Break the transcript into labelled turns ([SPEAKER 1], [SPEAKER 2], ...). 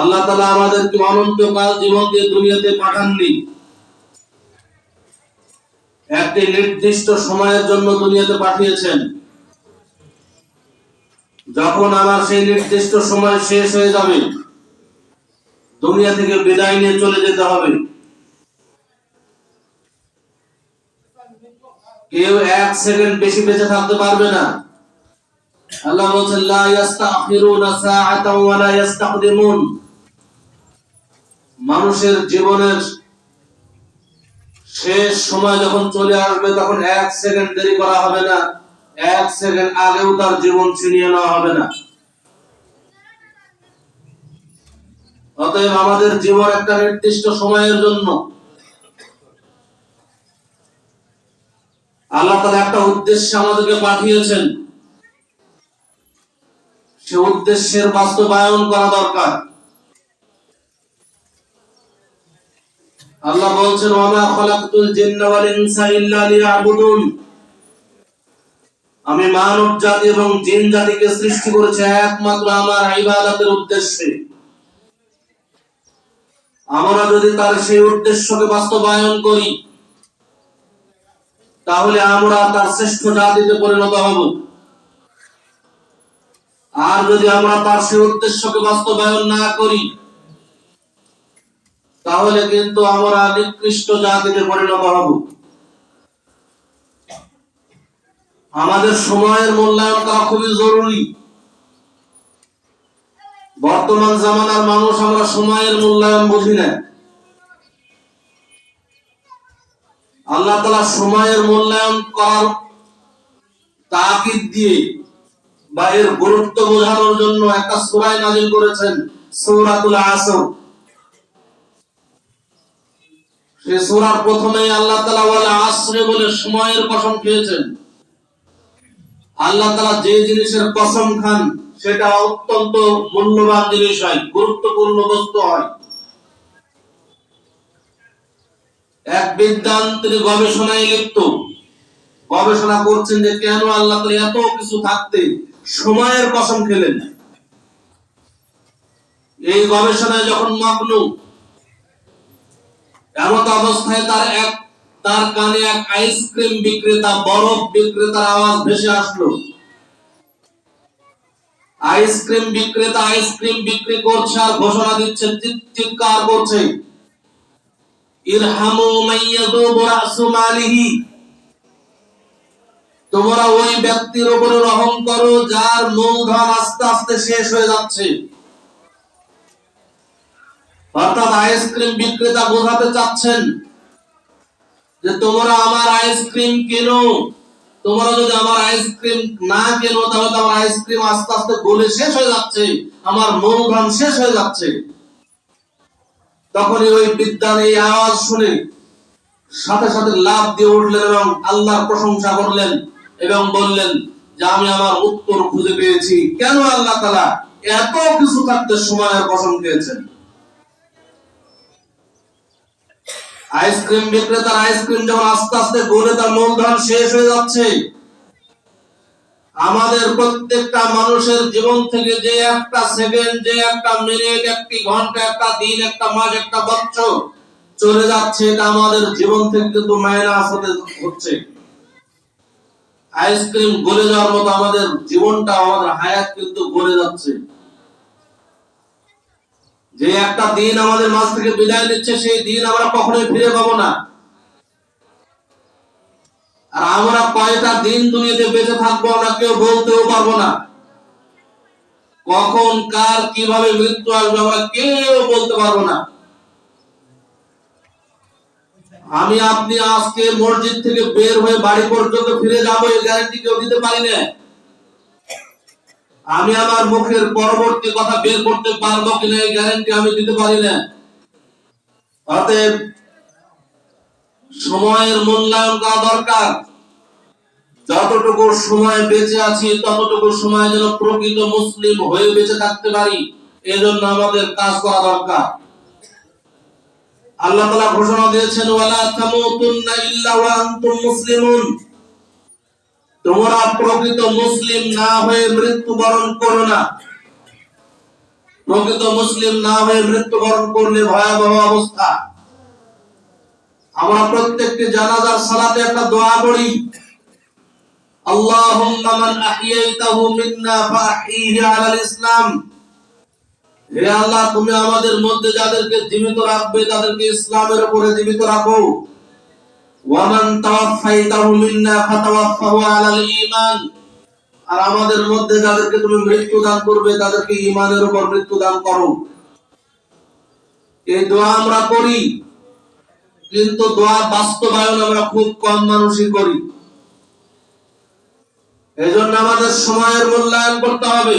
[SPEAKER 1] আল্লাহ তালা আমাদেরকে অনন্তকাল জীবন দিয়ে দুনিয়াতে পাঠাননি। একটি নির্দিষ্ট সময়ের জন্য দুনিয়াতে পাঠিয়েছেন। যখন আমার সেই নির্দিষ্ট সময় শেষ হয়ে যাবে, দুনিয়া থেকে বিদায় নিয়ে চলে যেতে হবে। কেউ এক সেকেন্ড বেশি বেঁচে থাকতে পারবে না। আল্লাহ বলছেন, লা ইস্তাখিরুনা সাআতাও ওয়া লা ইস্তাকদিমুন মানুষের জীবনের শেষ সময় যখন চলে আসবে, তখন এক সেকেন্ড দেরি করা হবে না। এক সেকেন্ড আগেও তার জীবন ছিনিয়ে নেওয়া হবে না। অতএব আমাদের জীবন একটা নির্দিষ্ট সময়ের জন্য। আল্লাহ তালা একটা উদ্দেশ্যে আমাদেরকে পাঠিয়েছেন। সে উদ্দেশ্যের বাস্তবায়ন করা দরকার। আল্লাহ বলছেন, ওয়ামা খালাকতুল জিন্না ওয়াল ইনসা ইল্লা লিয়াবুদুন। আমি মানব জাতি এবং জিন জাতিকে সৃষ্টি করেছি একমাত্র আমার ইবাদতের উদ্দেশ্যে। আমরা যদি তার সেই উদ্দেশ্যকে বাস্তবায়ন করি, তাহলে আমরা তার শ্রেষ্ঠ জাতিতে পরিণত হব। আর যদি আমরা তার সেই উদ্দেশ্যকে বাস্তবায়ন না করি তাহলে কিন্তু আমরা নিকৃষ্ট জাতিতে পরিণত হব। আমাদের সময়ের মূল্যায়ন করা খুবই জরুরি। বর্তমান জামানার মানুষ আমরা সময়ের মূল্যায়ন বুঝি না। আল্লাহ তালা সময়ের মূল্যায়ন করার তাকিদ দিয়ে বা এর গুরুত্ব বোঝানোর জন্য একটা সুরায় নাজিল করেছেন, সূরাতুল আসর। সে সূরার প্রথমেই আল্লাহ তাআলা ওয়াল আসরে বলে সময়ের কসম খেয়েছেন। আল্লাহ যে জিনিসের কসম খান, সেটা অত্যন্ত মূল্যবান জিনিস হয়, গুরুত্বপূর্ণ বস্তু হয়। এক বিদ্যান গবেষণায় লিপ্ত। গবেষণা করছেন যে কেন আল্লাহ তাআলা এত কিছু থাকতে সময়ের কসম খেলেন। এই গবেষণায় যখন মগ্ন এমত অবস্থায় তার এক, তার কানে এক আইসক্রিম বিক্রেতা, বরফ বিক্রেতার আওয়াজ ভেসে আসলো। আইসক্রিম বিক্রেতা আইসক্রিম বিক্রি করছে আর ঘোষণা দিচ্ছে চিৎকার করছে। ইরহামু মাইয়াযুবু রাসু মালিহি। তোমরা ওই ব্যক্তির উপরে রহম করো, যার মূলধন আস্তে আস্তে শেষ হয়ে যাচ্ছে। অর্থাৎ আইসক্রিম বিক্রেতা বোঝাতে চাচ্ছেন যে তোমরা আমার আইসক্রিম কেনো? তোমরা যদি আমার আইসক্রিম না কেনো, তাহলে তো আমার আইসক্রিম আস্তে আস্তে গলে শেষ হয়ে যাচ্ছে, আমার মূলধন শেষ হয়ে যাচ্ছে। তখনই ওই বিদ্যান এই আওয়াজ শুনে সাথে সাথে লাভ দিয়ে উঠলেন এবং আল্লাহর প্রশংসা করলেন এবং বললেন যে আমি আমার উত্তর খুঁজে পেয়েছি। কেন আল্লাহ তালা এত কিছু থাকতে সময়ের কসম খেয়েছেন আইসক্রিম বিক্রেতার আইসক্রিম যখন আস্তে আস্তে গলে তার মূলধন শেষ হয়ে যাচ্ছে। আমাদের প্রত্যেকটা মানুষের জীবন থেকে যে একটা সেকেন্ড, যে একটা মিনিট, একটি ঘণ্টা, একটা দিন, একটা মাস, একটা বছর চলে যাচ্ছে, এটা আমাদের জীবন থেকে কিন্তু মাইনাস হতে হচ্ছে। আইসক্রিম গলে যাওয়ার মতো আমাদের জীবনটা আমাদের হায়াত কিন্তু গলে যাচ্ছে। যে একটা দিন আমাদের মাঝ থেকে বিদায় নিচ্ছে, সেই দিন আমরা কখনোই ফিরে পাবো না। আর আমরা কয়টা দিন দুনিয়াতে বেঁচে থাকব, আমরা কেউ বলতেও পারব না। কখন, কার, কীভাবে মৃত্যু আসবে, আমরা কেউ বলতে পারব না। আমি আপনি আজকে মসজিদ থেকে বের হয়ে বাড়ি পর্যন্ত ফিরে যাব এই গ্যারান্টি কেউ দিতে পারি না আমি আমার মুখের পরবর্তী কথা বের করতে পারব কিনা এই গ্যারান্টি আমি দিতে পারি না। অতএব সময়ের মূল্যায়ন করা দরকার। যতটুকু সময় বেঁচে আছি, ততটুকু সময় যেন প্রকৃত মুসলিম হয়ে বেঁচে থাকতে পারি, এজন্য আমাদের কাজ করা দরকার। আল্লাহ তাআলা ঘোষণা দিয়েছেন, ওয়ালা তামুতুন্না ইল্লা ওয়া আনতুম মুসলিমুন। তোমরা প্রকৃত মুসলিম না হয়ে মৃত্যুবরণ করো না। প্রকৃত মুসলিম না হয়ে মৃত্যুবরণ করলে ভয়াবহ অবস্থা। আমরা প্রত্যেকটি জানাজার সালাতে একটা দোয়া পড়ি আল্লাহুম্মা মান আহিয়াইতাহু মিন্না ফাহিহি আলাল ইসলাম। হে আল্লাহ, তুমি আমাদের মধ্যে যাদেরকে জীবিত রাখবে, তাদেরকে ইসলামের উপরে জীবিত রাখো। ওয়ামান তাওয়াফাইতাহু মিন্না ফাতাওয়াফাহু আলাল ঈমান। আর আমাদের মধ্যে যাদেরকে তুমি মৃত্যু দান করবে, তাদেরকে ঈমানের উপর মৃত্যু দান করো। এই দোয়া আমরা করি, কিন্তু দোয়া বাস্তবায়ন আমরা খুব কম মানুষই করি। এজন্য আমাদের সময়ের মূল্যায়ন করতে হবে।